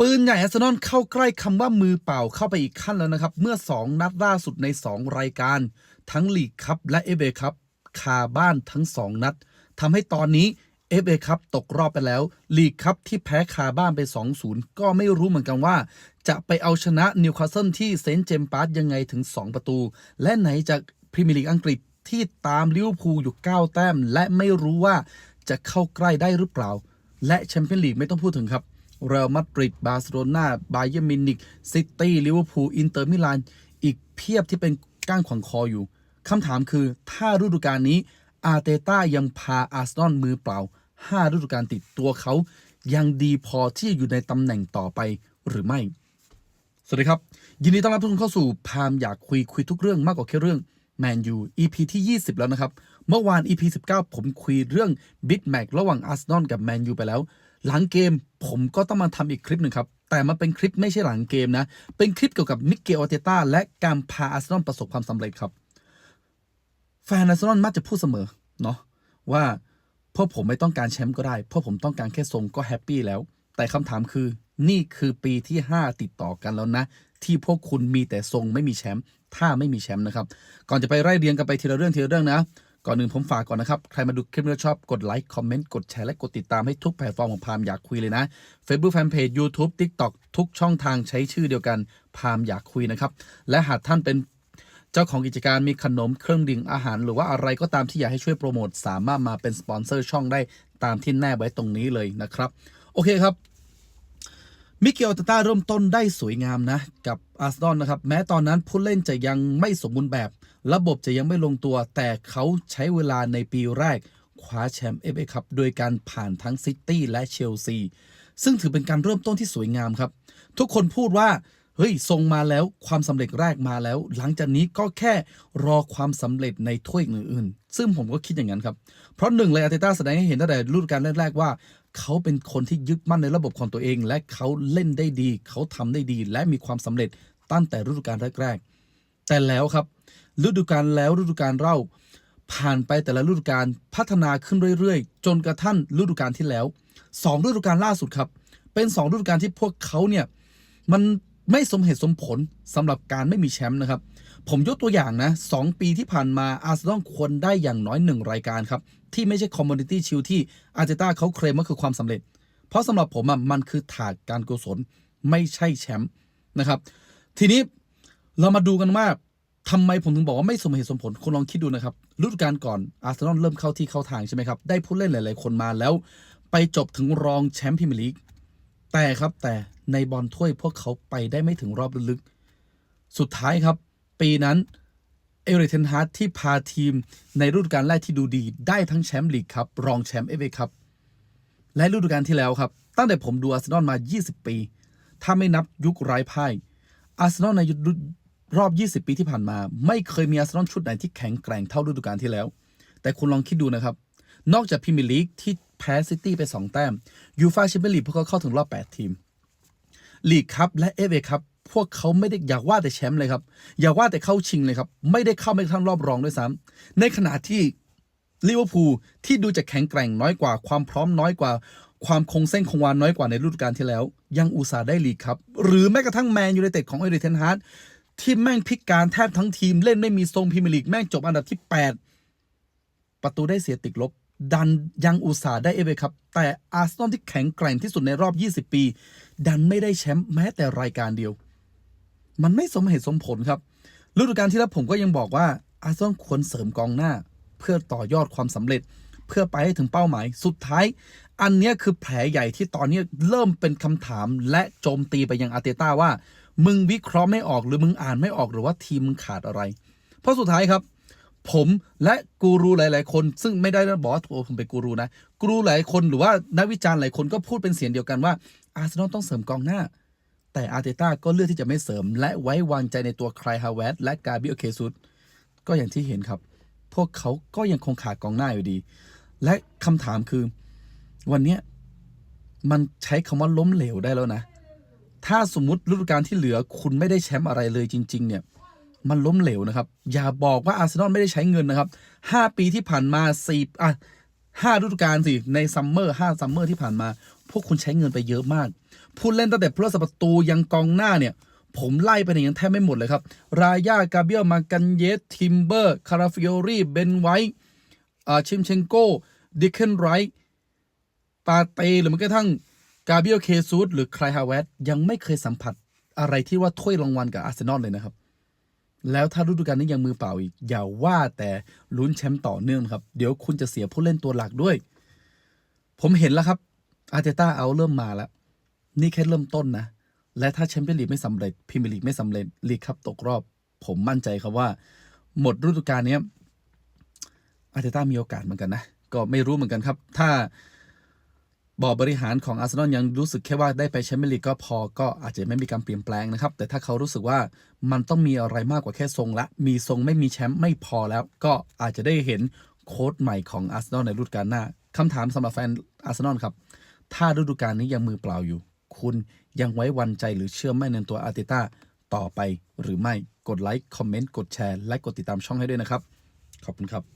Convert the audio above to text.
ปืนใหญ่อาร์เซนอลเข้าใกล้คำว่ามือเปล่าเข้าไปอีกขั้นแล้วนะครับ เมื่อ 2 นัดล่าสุดใน 2 รายการ ทั้งลีกคัพและเอเอคัพคาบ้านทั้ง 2 นัดทำให้ตอนนี้เอฟเอคัพตกรอบไปแล้ว ลีกคัพที่แพ้คาบ้านไป 2-0 ก็ไม่รู้เหมือนกันว่า จะไปเอาชนะนิวคาสเซิลที่เซนต์เจมส์ปาร์คยังไงถึง 2 ประตู และไหนจากพรีเมียร์ลีกอังกฤษที่ตามลิเวอร์พูลอยู่ 9 แต้ม และไม่รู้ว่าจะเข้าใกล้ได้หรือเปล่า และแชมเปี้ยนลีกไม่ต้องพูดถึงครับ เรอัลมาดริดบาร์เซโลนาบาเยมินิกซิตี้ลิเวอร์พูลอินเตอร์มิลานอีกเพียบที่เป็นก้างขวางคออยู่คำถามคือถ้าฤดูกาลนี้อาร์เตต้ายังพาอาร์เซนอลมือเปล่า 5 ฤดูกาลติดตัวเขา ยังดีพอที่จะอยู่ในตำแหน่งต่อไปหรือไม่ สวัสดีครับ ยินดีต้อนรับทุกคนเข้าสู่พามอยากคุยคุยทุกเรื่องมากกว่าแค่เรื่องแมนยู EP ที่ 20 แล้วนะครับ เมื่อวาน EP 19 ผมคุยเรื่องบิ๊กแมระหว่างอาร์เซนอลกับแมนยูไปแล้ว หลังเกมผมก็ต้องมาทำอีกคลิปหนึ่งครับแต่มันเป็นคลิปไม่ใช่หลังเกมนะ เป็นคลิปเกี่ยวกับมิเกลอาร์เตต้าและการพาอาร์เซนอลประสบความสำเร็จครับ แฟนอาร์เซนอลมักจะพูดเสมอเนาะว่าพวกผมไม่ต้องการแชมป์ก็ได้พราะผมต้องการแค่ทรงก็แฮปปี้แล้ว แต่คำถามคือนี่คือปีที่ 5 ติดต่อกันแล้วนะ ที่พวกคุณมีแต่ทรงไม่มีแชมป์ถ้าไม่มีแชมป์นะครับ ก่อนจะไปไล่เรียงกันไปทีละเรื่องทีละเรื่องนะ ก่อนหนึ่งผมฝากก่อนนะครับ ใครมาดูคลิปนี้ชอบกดไลค์ คอมเมนต์ กดแชร์ และกดติดตามให้ทุกแพลตฟอร์มของพามอยากคุยเลยนะ Facebook Fanpage YouTube TikTok ทุกช่องทางใช้ชื่อเดียวกันพามอยากคุยนะครับ และหากท่านเป็นเจ้าของกิจการมีขนมเครื่องดื่มอาหาร หรือว่าอะไรก็ตามที่อยากให้ช่วยโปรโมท สามารถมาเป็นสปอนเซอร์ช่องได้ตามที่แนบไว้ตรงนี้เลยนะครับ โอเคครับ มิเกลตาต้าเริ่มต้นได้สวยงามนะ กับ อาร์เซนอลนะครับ แม้ตอนนั้นผู้เล่นจะยังไม่สมบูรณ์แบบ ระบบจะยังไม่ลงตัว แต่เขาใช้เวลาในปีแรกคว้าแชมป์เอฟเอคัพโดยการผ่านทั้งซิตี้และเชลซี ซึ่งถือเป็นการเริ่มต้นที่สวยงามครับ ทุกคนพูดว่า เฮ้ยทรงมาแล้วความสำเร็จแรกมาแล้ว หลังจากนี้ก็แค่รอความสำเร็จในถ้วยอื่นๆ ซึ่งผมก็คิดอย่างนั้นครับ เพราะหนึ่งเลยอาร์เตต้าแสดงให้เห็นตั้งแต่ฤดูกาลแรกๆว่า เขาเป็นคนที่ยึดมั่นในระบบของตัวเอง และเขาเล่นได้ดี เขาทำได้ดี และมีความสำเร็จ ตั้งแต่ฤดูกาลแรกๆแต่แล้วครับฤดูกาลแล้วฤดูกาลเล่า ผ่านไปแต่ละฤดูกาลพัฒนาขึ้นเรื่อยๆ จนกระทั่งฤดูกาลที่แล้วสองฤดูกาลล่าสุดครับ เป็นสองฤดูกาลที่พวกเขาเนี่ยมันไม่สมเหตุสมผลสำหรับการไม่มีแชมป์นะครับ ผมยกตัวอย่างนะสองปีที่ผ่านมาอาร์เซนอลควรได้อย่างน้อยหนึ่งรายการครับ ที่ไม่ใช่คอมมูนิตี้ชิลที่อาร์เตต้าเขาเคลมว่าคือความสำเร็จ เพราะสำหรับผมอะมันคือถาดการกุศลไม่ใช่แชมป์นะครับ ทีนี้เรามาดูกันว่าทำไมผมถึงบอกว่าไม่สมเหตุสมผลคุณลองคิดดูนะครับฤดูกาลก่อนอาร์เซนอลเริ่มเข้าที่เข้าทางใช่ไหมครับ ได้ผู้เล่นหลาย ๆ คนมาแล้ว ไปจบถึงรองแชมป์พรีเมียร์ลีกแต่ครับแต่ในบอลถ้วยพวกเขาไปได้ไม่ถึงรอบลึกสุดท้ายครับ ปีนั้นเอริกเทนฮาร์ทที่พาทีมในฤดูกาลแรกที่ดูดี ได้ทั้งแชมป์ลีกครับรองแชมป์เอฟเอครับและฤดูกาลที่แล้วครับ ตั้งแต่ผมดูอาร์เซนอลมา 20 ปี ถ้าไม่นับยุคไร้พ่าย อาร์เซนอลในรอบ 20 ปีที่ผ่านมา ไม่เคยมีอาร์เซนอลชุดไหนที่แข็งแกร่งเท่าฤดูกาลที่แล้ว แต่คุณลองคิดดูนะครับ นอกจากพรีเมียร์ลีกที่แพ้ซิตี้ไป 2 แต้มยูฟาแชมเปี้ยนลีกพวกเขาเข้าถึงรอบ 8 ทีมลีกครับและเอฟเอครับพวกเขาไม่ได้อยากว่าแต่แชมป์เลยครับ อย่าว่าแต่เข้าชิงเลยครับ ไม่ได้เข้าไม่กระทั่งรอบรองด้วยซ้ำในขณะที่ลิเวอร์พูลที่ดูจะแข็งแกร่งน้อยกว่าความพร้อมน้อยกว่าความคงเส้นคงวาน้อยกว่าในฤดูกาลที่แล้ว ยังอุตส่าห์ได้ลีกครับ หรือแม้กระทั่งแมนยูไนเต็ดของเอริเทนฮาร์ดที่แม่งพิกการแทบทั้งทีมเล่นไม่มีทรงพรีเมียร์ลีกแม่งจบอันดับที่ 8 ประตูได้เสียติดลบ ดันยังอุตส่าห์ได้เอเอครับ แต่อาร์เซนอลที่แข็งแกร่งที่สุดในรอบ 20 ปี ดันไม่ได้แชมป์แม้แต่รายการเดียว มันไม่สมเหตุสมผลครับฤดูกาลที่แล้วผมก็ยังบอกว่าอาร์เซนอลควรเสริมกองหน้า เพื่อต่อยอดความสำเร็จ เพื่อไปให้ถึงเป้าหมาย สุดท้าย อันนี้คือแผลใหญ่ที่ตอนนี้เริ่มเป็นคำถามและโจมตีไปยังอาร์เตต้าว่า มึงวิเคราะห์ไม่ออกหรือมึงอ่านไม่ออกหรือว่าทีมมึงขาดอะไร เพราะสุดท้ายครับ ผมและกูรูหลาย ๆ คนซึ่งไม่ได้บอกว่าตัวผมเป็นกูรูนะกูรูหลายคนหรือว่านักวิจารณ์หลายคนก็พูดเป็นเสียงเดียวกันว่าอาร์เซนอลต้องเสริมกองหน้าแต่อาร์เตต้าก็เลือกที่จะไม่เสริม และไว้วางใจในตัวใครฮาวเวร์และกาบิโอเคซุสก็อย่างที่เห็นครับ พวกเขาก็ยังคงขาดกองหน้าอยู่ดี และคำถามคือ วันนี้มันใช้คำว่าล้มเหลวได้แล้วนะ ถ้าสมมติฤดูกาลที่เหลือคุณไม่ได้แชมป์อะไรเลยจริง ๆ เนี่ย มันล้มเหลวนะครับ อย่าบอกว่าอาร์เซนอลไม่ได้ใช้เงินนะครับ 5 ปีที่ผ่านมาสี่อะห้าฤดูกาลสิ ในซัมเมอร์ห้าซัมเมอร์ที่ผ่านมา พวกคุณใช้เงินไปเยอะมาก ผู้เล่นตั้งแต่ผู้รักษาประตูยังกองหน้าเนี่ย ผมไล่ไปเนี่ยยังแทบไม่หมดเลยครับ รายากาเบียลมากันเยส ทิมเบอร์ คาราฟิโอรีเบนไวท์ ชิมเชนโก้ดิคเคนไรท์ปาเตหรือแม้กระทั่งกาเบียลเคซูสหรือใครฮาวเวตยังไม่เคยสัมผัสอะไรที่ว่าถ้วยรางวัลกับอาร์เซนอลเลยนะครับ แล้วถ้าฤดูกาลนี้ยังมือเปล่าอีก อย่าว่าแต่ลุ้นแชมป์ต่อเนื่องครับ เดี๋ยวคุณจะเสียผู้เล่นตัวหลักด้วย ผมเห็นแล้วครับ อาร์เตต้าเอาเริ่มมาแล้ว นี่แค่เริ่มต้นนะ และถ้าแชมเปี้ยนลีกไม่สำเร็จพรีเมียร์ลีกไม่สำเร็จลีกครับตกรอบ ผมมั่นใจครับว่า หมดฤดูกาลนี้ อาร์เตต้ามีโอกาสเหมือนกันนะ ก็ไม่รู้เหมือนกันครับ ถ้าบอร์ดบริหารของอาร์เซนอลยังรู้สึกแค่ว่าได้ไปแชมเปี้ยนลีกก็พอก็อาจจะไม่มีการเปลี่ยนแปลงนะครับ แต่ถ้าเขารู้สึกว่ามันต้องมีอะไรมากกว่าแค่ทรงละ มีทรงไม่มีแชมป์ไม่พอแล้ว ก็อาจจะได้เห็นโค้ดใหม่ของอาร์เซนอลในฤดูกาลหน้าคำถามสำหรับแฟนอาร์เซนอลครับ ถ้าฤดูกาลนี้ยังมือเปล่าอยู่ คุณยังไว้วันใจหรือเชื่อมั่นในตัวอาร์เตต้าต่อไปหรือไม่กดไลค์คอมเมนต์กดแชร์และกดติดตามช่องให้ด้วยนะครับ ขอบคุณครับ